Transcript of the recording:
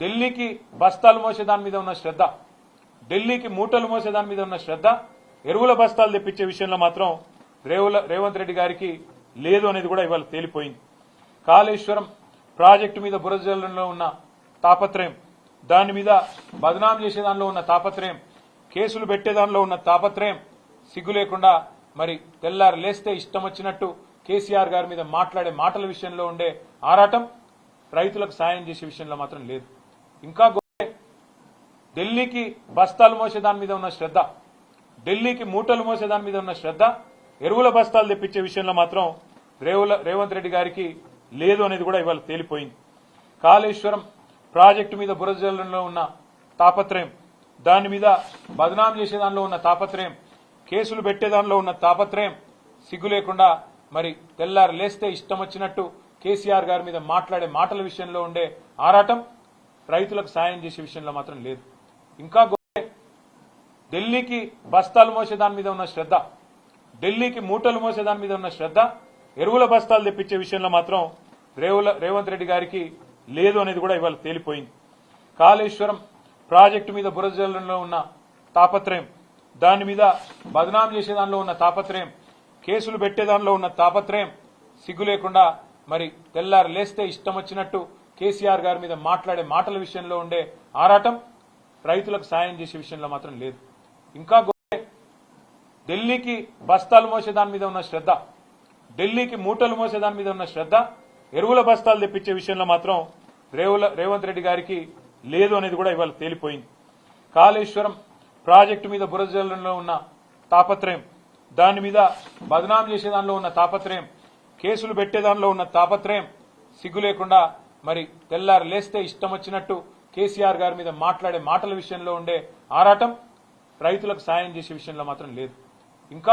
ఢిల్లీకి బస్తాలు మోసే దాని మీద ఉన్న శ్రద్ధ ఢిల్లీకి మూటలు మోసే దాని మీద ఉన్న శ్రద్ధ ఎరువుల బస్తాలు తెప్పించే విషయంలో మాత్రం రేవుల రేవంత్ రెడ్డి గారికి లేదు అనేది కూడా ఇవాళ తేలిపోయింది. కాళేశ్వరం ప్రాజెక్టు మీద బురజల్లో ఉన్న తాపత్రయం దాని మీద బదనాం చేసే దానిలో ఉన్న తాపత్రయం కేసులు పెట్టేదానిలో ఉన్న తాపత్రయం సిగ్గు లేకుండా మరి తెల్లారు లేస్తే ఇష్టం వచ్చినట్టు కేసీఆర్ గారి మీద మాట్లాడే మాటల విషయంలో ఉండే ఆరాటం రైతులకు సాయం చేసే విషయంలో మాత్రం లేదు. ఇంకా ఢిల్లీకి బస్తాలు మోసే దాని మీద ఉన్న శ్రద్ధ. ఢిల్లీకి మూటలు మోసే దాని మీద ఉన్న శ్రద్ధ. ఎరువుల బస్తాలు తెప్పించే విషయంలో మాత్రం రేవుల రేవంత్ రెడ్డి గారికి లేదు అనేది కూడా ఇవాళ తేలిపోయింది. కాళేశ్వరం ప్రాజెక్టు మీద బురజలంలో ఉన్న తాపత్రయం దాని మీద బదనాం చేసే దానిలో ఉన్న తాపత్రయం కేసులు పెట్టేదానిలో ఉన్న తాపత్రయం సిగ్గు లేకుండా మరి తెల్లారు లేస్తే ఇష్టం వచ్చినట్టు కేసీఆర్ గారి మీద మాట్లాడే మాటల విషయంలో ఉండే ఆరాటం రైతులకు సాయం చేసే విషయంలో మాత్రం లేదు. ఇంకా గొప్ప ఢిల్లీకి బస్తాలు మోసే దాని మీద ఉన్న శ్రద్ధ ఢిల్లీకి మూటలు మోసే దాని మీద ఉన్న శ్రద్ధ ఎరువుల బస్తాలు తెప్పించే విషయంలో మాత్రం రేవుల రేవంత్ రెడ్డి గారికి లేదు అనేది కూడా ఇవాళ తేలిపోయింది. కాళేశ్వరం ప్రాజెక్టు మీద బురజల్లో ఉన్న తాపత్రయం దాని మీద బదనాం చేసే దానిలో ఉన్న తాపత్రయం కేసులు పెట్టే దానిలో ఉన్న తాపత్రయం సిగ్గు లేకుండా మరి తెల్లారు లేస్తే ఇష్టం వచ్చినట్టు కేసీఆర్ గారి మీద మాట్లాడే మాటల విషయంలో ఉండే ఆరాటం రైతులకు సాయం చేసే విషయంలో మాత్రం లేదు. ఇంకా ఢిల్లీకి బస్తాలు మోసే దాని మీద ఉన్న శ్రద్ధ ఢిల్లీకి మూటలు మోసే దాని మీద ఉన్న శ్రద్ధ ఎరువుల బస్తాలు తెప్పించే విషయంలో మాత్రం రేవుల రేవంత్ రెడ్డి గారికి లేదు అనేది కూడా ఇవాళ తేలిపోయింది. కాళేశ్వరం ప్రాజెక్టు మీద బురజలంలో ఉన్న తాపత్రయం దాని మీద బదనాం చేసే దానిలో ఉన్న తాపత్రయం కేసులు పెట్టేదానిలో ఉన్న తాపత్రయం సిగ్గు లేకుండా మరి తెల్లారు లేస్తే ఇష్టం వచ్చినట్టు కేసీఆర్ గారి మీద మాట్లాడే మాటల విషయంలో ఉండే ఆరాటం రైతులకు సాయం చేసే విషయంలో మాత్రం లేదు. ఇంకా